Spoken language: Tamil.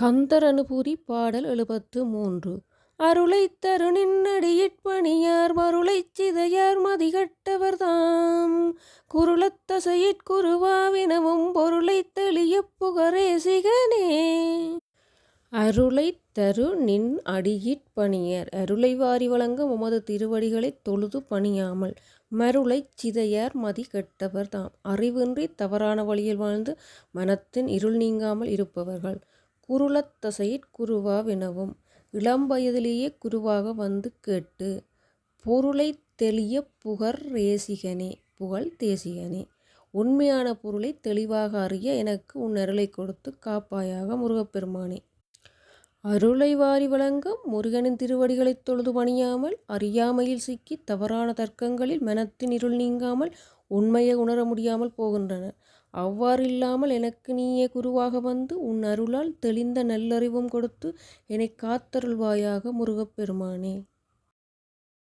கந்தரனுபூரி பாடல் எழுபத்து மூன்று. அருளை தரு நின்னடியிற் பணியார் சிதையார் மதிகட்டவர் தாம் குருளத்தசையிற்குருவாவினவும் பொருளை தெளிய பொருளைத் தெளியப் புகரேசிகனே அருளைத் தரு நின் அடியிற் பணியர். அருளை வாரி வழங்கும் உமது திருவடிகளைத் தொழுது பணியாமல் மருளைச் சிதையார் மதி கெட்டவர் தாம் அறிவின்றி தவறான வழியில் வாழ்ந்து மனத்தின் இருள் நீங்காமல் இருப்பவர்கள். குருளத் குருவா குருவாவினவும் இளம் வயதிலேயே குருவாக வந்து கேட்டு பொருளைத் தெளியப் புகர் ரேசிகனே புகழ் தேசிகனே. உண்மையான பொருளைத் தெளிவாக அறிய எனக்கு உன் அருளைக் கொடுத்து காப்பாயாக முருகப்பெருமானே. அருளை வாரி வழங்கும் முருகனின் திருவடிகளைத் தொழுது பணியாமல் அறியாமையில் சிக்கி தவறான தர்க்கங்களில் மனத்தின் இருள் நீங்காமல் உண்மையை உணர முடியாமல் போகின்றனர் அவ்வாறில்லாமல் எனக்கு நீயே குருவாக வந்து உன் அருளால் தெளிந்த நல்லறிவும் கொடுத்து என்னை காத்தருள்வாயாக முருகப்பெருமானே.